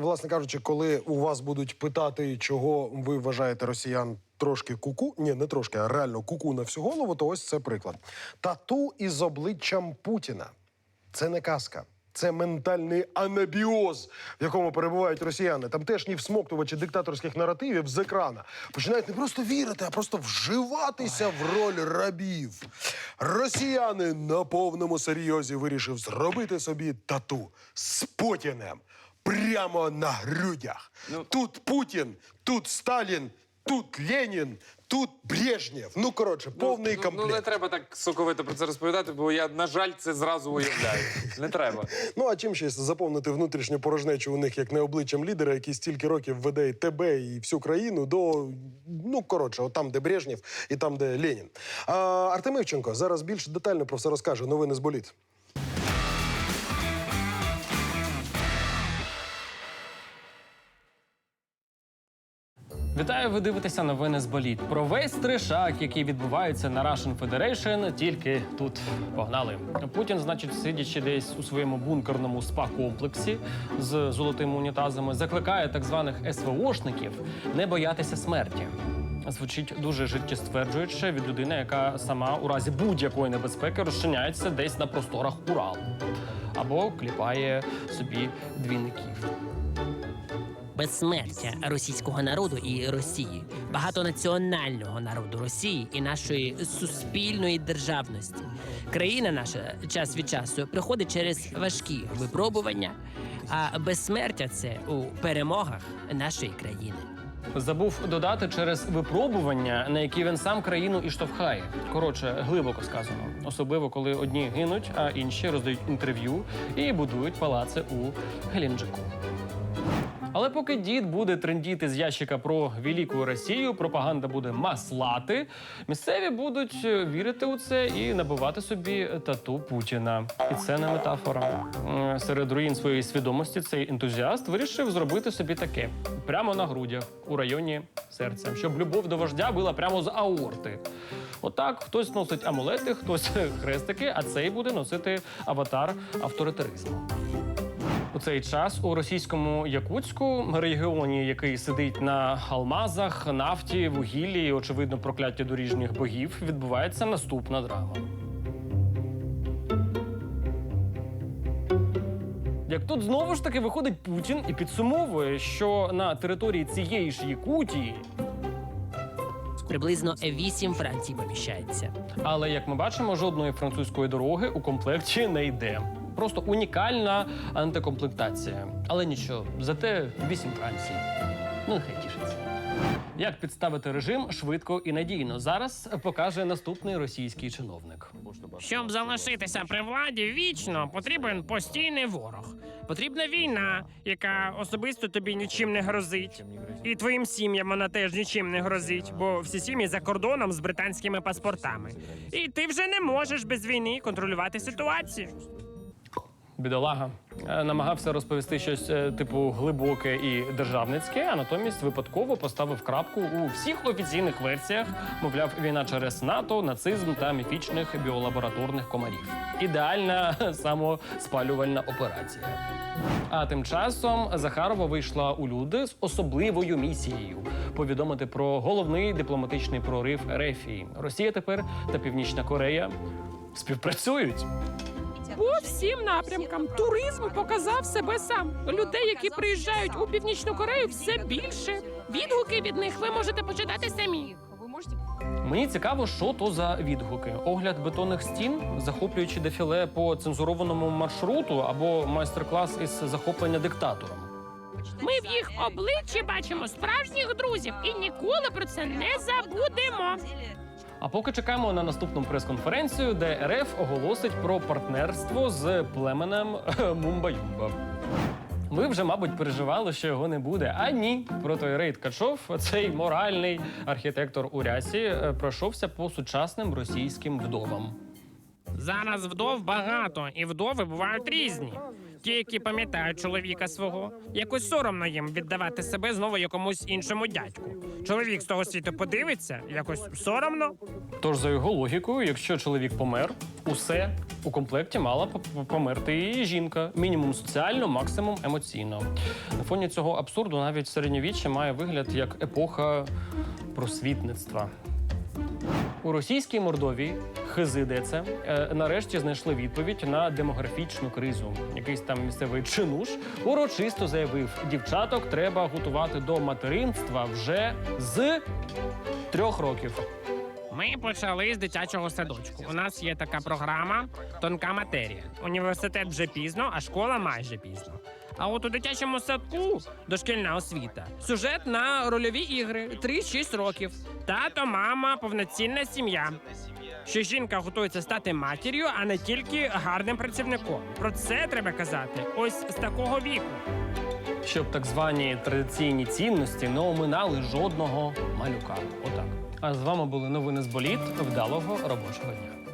Власне кажучи, коли у вас будуть питати, чого ви вважаєте росіян трошки куку, ні, не трошки, а реально куку на всю голову, то ось це приклад. Тату із обличчям Путіна. Це не казка. Це ментальний анабіоз, в якому перебувають росіяни. Тамтешні всмоктувачі диктаторських наративів з екрана починають не просто вірити, а просто вживатися в роль рабів. Росіяни на повному серйозі вирішив зробити собі тату з Путіним прямо на грудях. Тут Путін, тут Сталін, тут Ленін, тут Брежнєв. Ну коротше, повний ну, комплект. Ну, не треба так соковито про це розповідати, бо я, на жаль, це зразу уявляю. Не треба. Ну а чим ще заповнити внутрішню порожнечу у них як не обличчям лідера, який стільки років веде і тебе і всю країну до ну коротше, от там, де Брежнєв і там, де Ленін. А, Артем Івченко зараз більш детально про все розкаже. Новини з боліт. Вітаю, ви дивитеся новини з боліт. Про весь трешак, який відбувається на Russian Federation, тільки тут погнали. Путін, значить, сидячи десь у своєму бункерному спа-комплексі з золотими унітазами, закликає так званих СВОшників не боятися смерті. Звучить дуже життєстверджуюче від людини, яка сама у разі будь-якої небезпеки розчиняється десь на просторах Уралу або кліпає собі двійників. Безсмертя російського народу і Росії, багатонаціонального народу Росії і нашої суспільної державності. Країна наша час від часу проходить через важкі випробування, а безсмертя це у перемогах нашої країни. Забув додати через випробування, на які він сам країну і штовхає. Коротше, глибоко сказано. Особливо, коли одні гинуть, а інші роздають інтерв'ю і будують палаци у Геленджику. Але поки дід буде трендіти з ящика про велику Росію, пропаганда буде маслати. Місцеві будуть е, вірити у це і набивати собі тату Путіна. І це не метафора. Серед руїн своєї свідомості цей ентузіаст вирішив зробити собі таке прямо на грудях у районі серця, щоб любов до вождя була прямо з аорти. Отак хтось носить амулети, хтось хрестики, а цей буде носити аватар авторитаризму. У цей час у російському Якутську, регіоні, який сидить на алмазах, нафті, вугіллі і, очевидно, прокляття доріжніх богів, відбувається наступна драма. Як тут знову ж таки виходить Путін і підсумовує, що на території цієї ж Якутії, Приблизно вісім Францій поміщається. але як ми бачимо, жодної французької дороги у комплекті не йде. Просто унікальна антикомплектація. Але нічого, зате вісім Францій. Ну, нехай тішиться. Як підставити режим швидко і надійно? Зараз покаже наступний російський чиновник. Щоб залишитися при владі вічно, потрібен постійний ворог. Потрібна війна, яка особисто тобі нічим не грозить. І твоїм сім'ям вона теж нічим не грозить, бо всі сім'ї за кордоном з британськими паспортами. І ти вже не можеш без війни контролювати ситуацію. Бідолага Е, намагався розповісти щось е, типу глибоке і державницьке, а натомість випадково поставив крапку у всіх офіційних версіях. Мовляв, війна через НАТО, нацизм та міфічних біолабораторних комарів. Ідеальна самоспалювальна операція. А тим часом Захарова вийшла у люди з особливою місією повідомити про головний дипломатичний прорив Рефії. Росія тепер та Північна Корея співпрацюють. По всім напрямкам туризм показав себе сам. Людей, які приїжджають у північну Корею, все більше. Відгуки від них ви можете почитати самі. Мені цікаво, що то за відгуки: огляд бетонних стін, захоплюючи дефіле по цензурованому маршруту або майстер-клас із захоплення диктатором. Ми в їх обличчі бачимо справжніх друзів і ніколи про це не забудемо. А поки чекаємо на наступну прес-конференцію, де РФ оголосить про партнерство з племенем Мумба-Юмба. Ви вже, мабуть, переживали, що його не буде. А ні, про той рейд Качов, цей моральний архітектор у рясі, е, пройшовся по сучасним російським вдовам. Зараз вдов багато, і вдови бувають різні. Ті, які пам'ятають чоловіка свого, якось соромно їм віддавати себе знову якомусь іншому дядьку. Чоловік з того світу подивиться, якось соромно. Тож, за його логікою, якщо чоловік помер, усе у комплекті мала померти і жінка. Мінімум соціально, максимум емоційно. На фоні цього абсурду навіть середньовіччя має вигляд як епоха просвітництва. У російській Мордовії Хизидеце е, нарешті знайшли відповідь на демографічну кризу. Якийсь там місцевий чинуш урочисто заявив: дівчаток треба готувати до материнства вже з трьох років. Ми почали з дитячого садочку. У нас є така програма тонка матерія. Університет вже пізно, а школа майже пізно. А от у дитячому садку дошкільна освіта. Сюжет на рольові ігри 3-6 років. Тато, мама, повноцінна сім'я. Що жінка готується стати матір'ю, а не тільки гарним працівником. Про це треба казати ось з такого віку. щоб так звані традиційні цінності не оминали жодного малюка. Отак. А з вами були новини з боліт. Вдалого робочого дня.